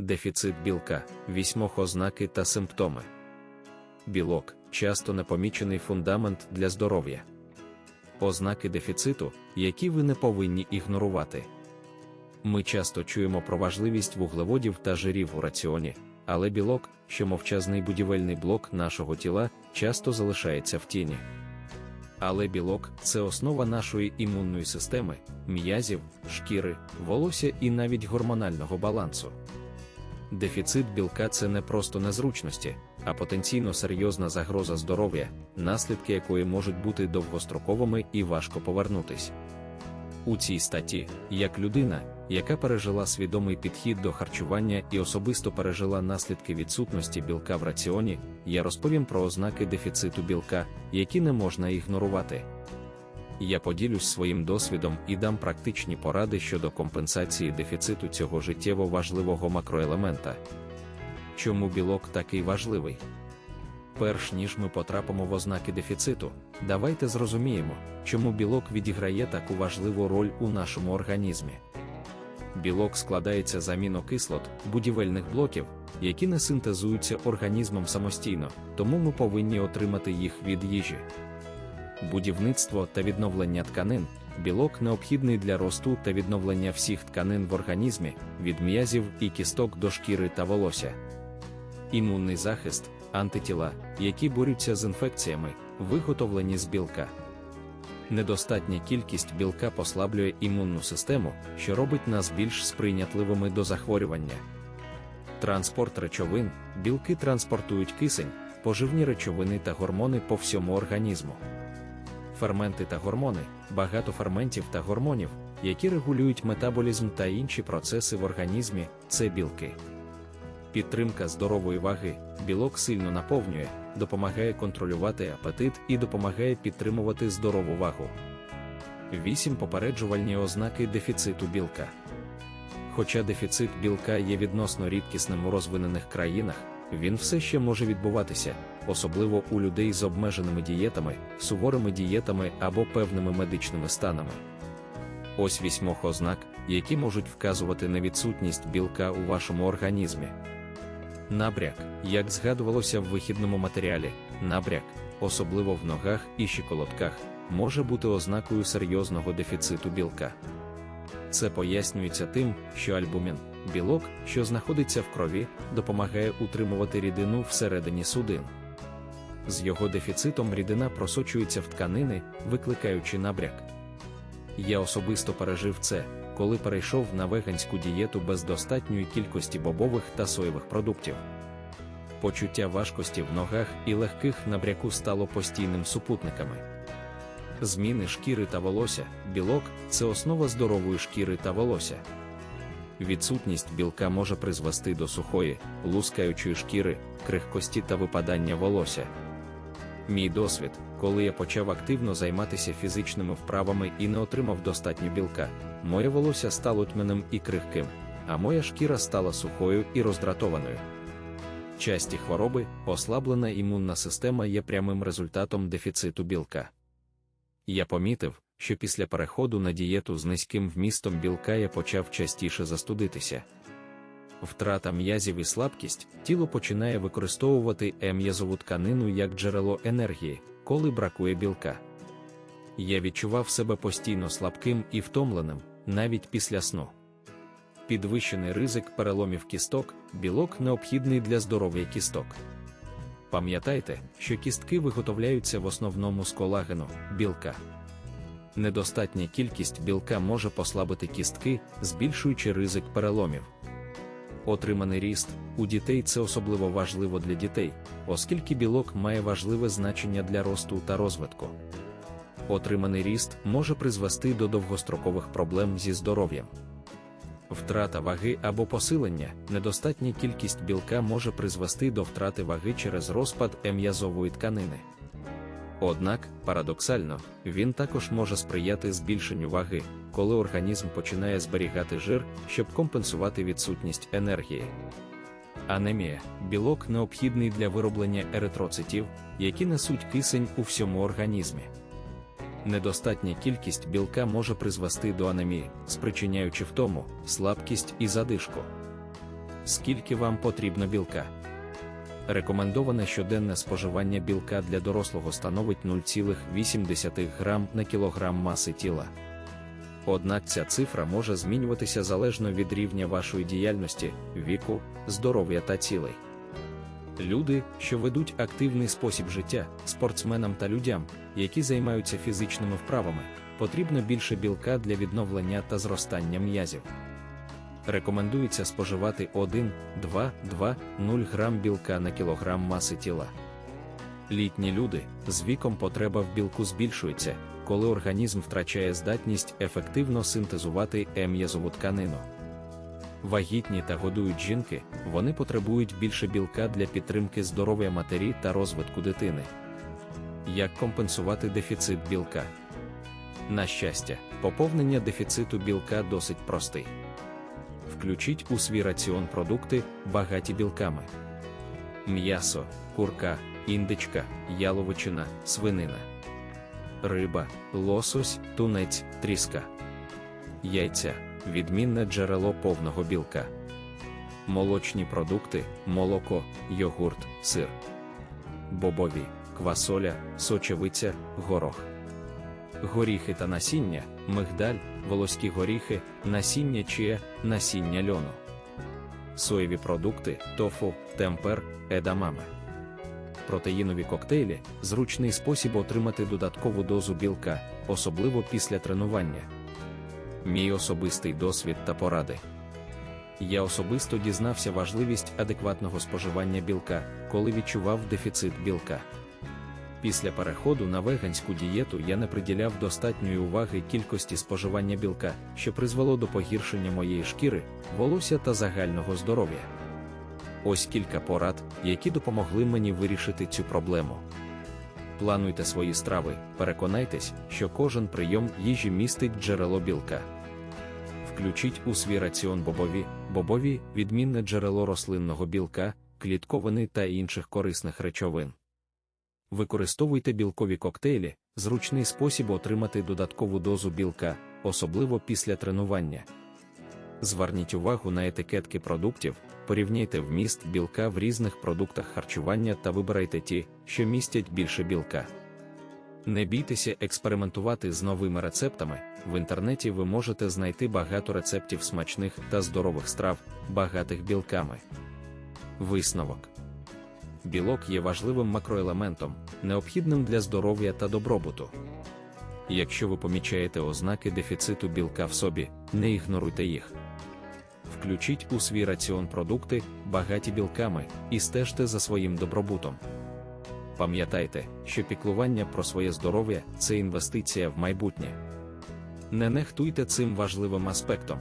Дефіцит білка, вісьмох ознаки та симптоми. Білок часто непомічений фундамент для здоров'я. Ознаки дефіциту, які ви не повинні ігнорувати. Ми часто чуємо про важливість вуглеводів та жирів у раціоні, але білок, що мовчазний будівельний блок нашого тіла, часто залишається в тіні. Але білок це основа нашої імунної системи, м'язів, шкіри, волосся і навіть гормонального балансу. Дефіцит білка це не просто незручності, а потенційно серйозна загроза здоров'я, наслідки якої можуть бути довгостроковими і важко повернутись. У цій статті, як людина, яка пережила свідомий підхід до харчування і особисто пережила наслідки відсутності білка в раціоні, я розповім про ознаки дефіциту білка, які не можна ігнорувати. Я поділюсь своїм досвідом і дам практичні поради щодо компенсації дефіциту цього життєво важливого макроелемента. Чому білок такий важливий? Перш ніж ми потрапимо в ознаки дефіциту, давайте зрозуміємо, чому білок відіграє таку важливу роль у нашому організмі. Білок складається з амінокислот, будівельних блоків, які не синтезуються організмом самостійно, тому ми повинні отримати їх від їжі. Будівництво та відновлення тканин білок необхідний для росту та відновлення всіх тканин в організмі, від м'язів і кісток до шкіри та волосся. Імунний захист, антитіла, які борються з інфекціями, виготовлені з білка. Недостатня кількість білка послаблює імунну систему, що робить нас більш сприйнятливими до захворювання. Транспорт речовин, білки транспортують кисень, поживні речовини та гормони по всьому організму. Ферменти та гормони, багато ферментів та гормонів, які регулюють метаболізм та інші процеси в організмі, це білки. Підтримка здорової ваги, білок сильно наповнює, допомагає контролювати апетит і допомагає підтримувати здорову вагу. 8. Попереджувальні ознаки дефіциту білка. Хоча дефіцит білка є відносно рідкісним у розвинених країнах, він все ще може відбуватися, особливо у людей з обмеженими дієтами, суворими дієтами або певними медичними станами. Ось вісьмох ознак, які можуть вказувати на відсутність білка у вашому організмі. Набряк, як згадувалося в вихідному матеріалі, набряк, особливо в ногах і щиколотках, може бути ознакою серйозного дефіциту білка. Це пояснюється тим, що альбумін, білок, що знаходиться в крові, допомагає утримувати рідину всередині судин. З його дефіцитом рідина просочується в тканини, викликаючи набряк. Я особисто пережив це, коли перейшов на веганську дієту без достатньої кількості бобових та соєвих продуктів. Почуття важкості в ногах і легких набряку стало постійним супутниками. Зміни шкіри та волосся, білок це основа здорової шкіри та волосся. Відсутність білка може призвести до сухої, лускаючої шкіри, крихкості та випадання волосся. Мій досвід, коли я почав активно займатися фізичними вправами і не отримав достатньо білка, моє волосся стало тьмяним і крихким, а моя шкіра стала сухою і роздратованою. Часті хвороби, ослаблена імунна система є прямим результатом дефіциту білка. Я помітив, що після переходу на дієту з низьким вмістом білка я почав частіше застудитися. Втрата м'язів і слабкість, тіло починає використовувати ем'язову тканину як джерело енергії, коли бракує білка. Я відчував себе постійно слабким і втомленим, навіть після сну. Підвищений ризик переломів кісток, білок необхідний для здоров'я кісток. Пам'ятайте, що кістки виготовляються в основному з колагену, білка. Недостатня кількість білка може послабити кістки, збільшуючи ризик переломів. Отриманий ріст у дітей це особливо важливо для дітей, оскільки білок має важливе значення для росту та розвитку. Отриманий ріст може призвести до довгострокових проблем зі здоров'ям. Втрата ваги або посилення, недостатня кількість білка може призвести до втрати ваги через розпад ем'язової тканини. Однак, парадоксально, він також може сприяти збільшенню ваги, коли організм починає зберігати жир, щоб компенсувати відсутність енергії. Анемія білок необхідний для вироблення еритроцитів, які несуть кисень у всьому організмі. Недостатня кількість білка може призвести до анемії, спричиняючи втому, слабкість і задишку. скільки вам потрібно білка. Рекомендоване щоденне споживання білка для дорослого становить 0,8 грам на кілограм маси тіла. Однак ця цифра може змінюватися залежно від рівня вашої діяльності, віку, здоров'я та цілей. Люди, що ведуть активний спосіб життя, спортсменам та людям, які займаються фізичними вправами, потрібно більше білка для відновлення та зростання м'язів. Рекомендується споживати 1, 2, 2, 0 грам білка на кілограм маси тіла. Літні люди з віком потреба в білку збільшується, коли організм втрачає здатність ефективно синтезувати ем'язову тканину. Вагітні та годують жінки, вони потребують більше білка для підтримки здоров'я матері та розвитку дитини. Як компенсувати дефіцит білка? На щастя, поповнення дефіциту білка досить простий. Включіть у свій раціон продукти, багаті білками: м'ясо, курка, індичка, яловичина, свинина, риба, лосось, тунець, тріска, яйця відмінне джерело повного білка, молочні продукти, молоко, йогурт, сир, бобові, квасоля, сочевиця, горох. Горіхи та насіння, мигдаль, волоські горіхи, насіння чия, насіння льону, соєві продукти, тофу, темпер, едамаме. Протеїнові коктейлі зручний спосіб отримати додаткову дозу білка, особливо після тренування. Мій особистий досвід та поради. Я особисто дізнався важливість адекватного споживання білка, коли відчував дефіцит білка. Після переходу на веганську дієту я не приділяв достатньої уваги кількості споживання білка, що призвело до погіршення моєї шкіри, волосся та загального здоров'я. Ось кілька порад, які допомогли мені вирішити цю проблему. Плануйте свої страви, переконайтесь, що кожен прийом їжі містить джерело білка. Включіть у свій раціон бобові, бобові відмінне джерело рослинного білка, клітковини та інших корисних речовин. Використовуйте білкові коктейлі, зручний спосіб отримати додаткову дозу білка, особливо після тренування. Зверніть увагу на етикетки продуктів, порівняйте вміст білка в різних продуктах харчування та вибирайте ті, що містять більше білка. Не бійтеся експериментувати з новими рецептами. В інтернеті ви можете знайти багато рецептів смачних та здорових страв, багатих білками. Висновок білок є важливим макроелементом, необхідним для здоров'я та добробуту. Якщо ви помічаєте ознаки дефіциту білка в собі, не ігноруйте їх. Включіть у свій раціон продукти, багаті білками, і стежте за своїм добробутом. Пам'ятайте, що піклування про своє здоров'я це інвестиція в майбутнє. Не нехтуйте цим важливим аспектом.